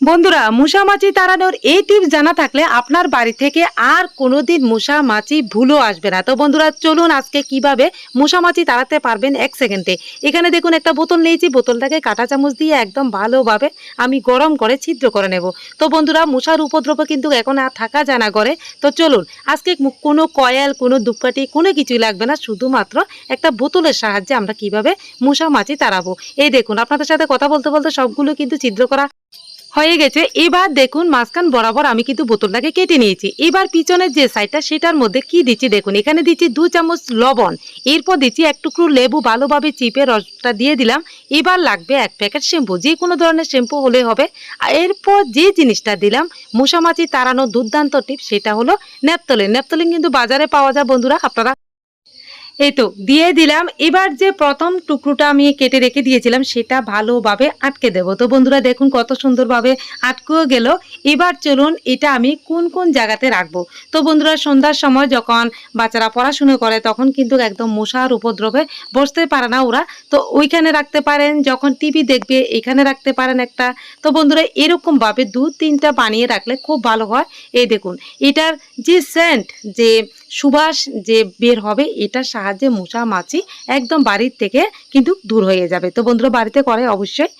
বন্ধুরা মশা মাছি তাড়ানোর এই টিপস জানা থাকলে আপনার বাড়ি থেকে আর কোনোদিন মশা মাছি ভুলও আসবে না। তো বন্ধুরা, চলুন আজকে কীভাবে মশা মাছি তাড়াতে পারবেন এক সেকেন্ডে। এখানে দেখুন, একটা বোতল নিয়েছি, বোতলটাকে কাঁটা চামচ দিয়ে একদম ভালোভাবে আমি গরম করে ছিদ্র করে নেব। তো বন্ধুরা মশার উপদ্রব কিন্তু এখন আর থাকা জানা করে তো চলুন, আজকে কোনো কয়েল, কোনো ধূপকাঠি, কোনো কিছুই লাগবে না। শুধুমাত্র একটা বোতলের সাহায্যে আমরা কীভাবে মশা মাছি তাড়াবো। এই দেখুন, আপনাদের সাথে কথা বলতে বলতে সবগুলো কিন্তু ছিদ্র করা হয়ে গেছে। এবার দেখুন, মাঝখান বরাবর আমি কিন্তু বোতলটাকে কেটে নিয়েছি। এবার পিছনের যে সাইডটা সেটার মধ্যে কি দিচ্ছি দেখুন, এখানে দিচ্ছি দু চামচ লবণ। এরপর দিচ্ছি এক টুকরো লেবু, ভালোভাবে চিপে রসটা দিয়ে দিলাম। এবার লাগবে এক প্যাকেট শ্যাম্পু। যে কোনো ধরনের শ্যাম্পু হলে হবে। এরপর যে জিনিসটা দিলাম, মশামাছি তাড়ানোর দুর্দান্ত টিপ সেটা হলো ন্যাপতলিন। ন্যাপতলিন কিন্তু বাজারে পাওয়া যায় বন্ধুরা, আপনারা এই তো দিয়ে দিলাম। এবার যে প্রথম টুকরোটা আমি কেটে রেখে দিয়েছিলাম, সেটা ভালোভাবে আটকে দেব। তো বন্ধুরা, দেখুন কত সুন্দরভাবে আটকেও গেল। এবার চলুন এটা আমি কোন কোন জায়গাতে রাখব। তো বন্ধুরা, সন্ধ্যার সময় যখন বাচ্চারা পড়াশুনো করে, তখন কিন্তু একদম মশার উপদ্রবে বসতে পারে না ওরা। তো ওইখানে রাখতে পারেন, যখন টিভি দেখবে, এখানে রাখতে পারেন একটা। তো বন্ধুরা, এরকমভাবে দু তিনটা বানিয়ে রাখলে খুব ভালো হয়। এই দেখুন, এটার যে সেন্ট যে সুবাস যে বের হবে, এটার সাহায্যে মশা মাছি একদম বাড়ির থেকে কিন্তু দূর হয়ে যাবে। তো বন্ধুরা, বাড়িতে করে অবশ্যই অবশ্যই।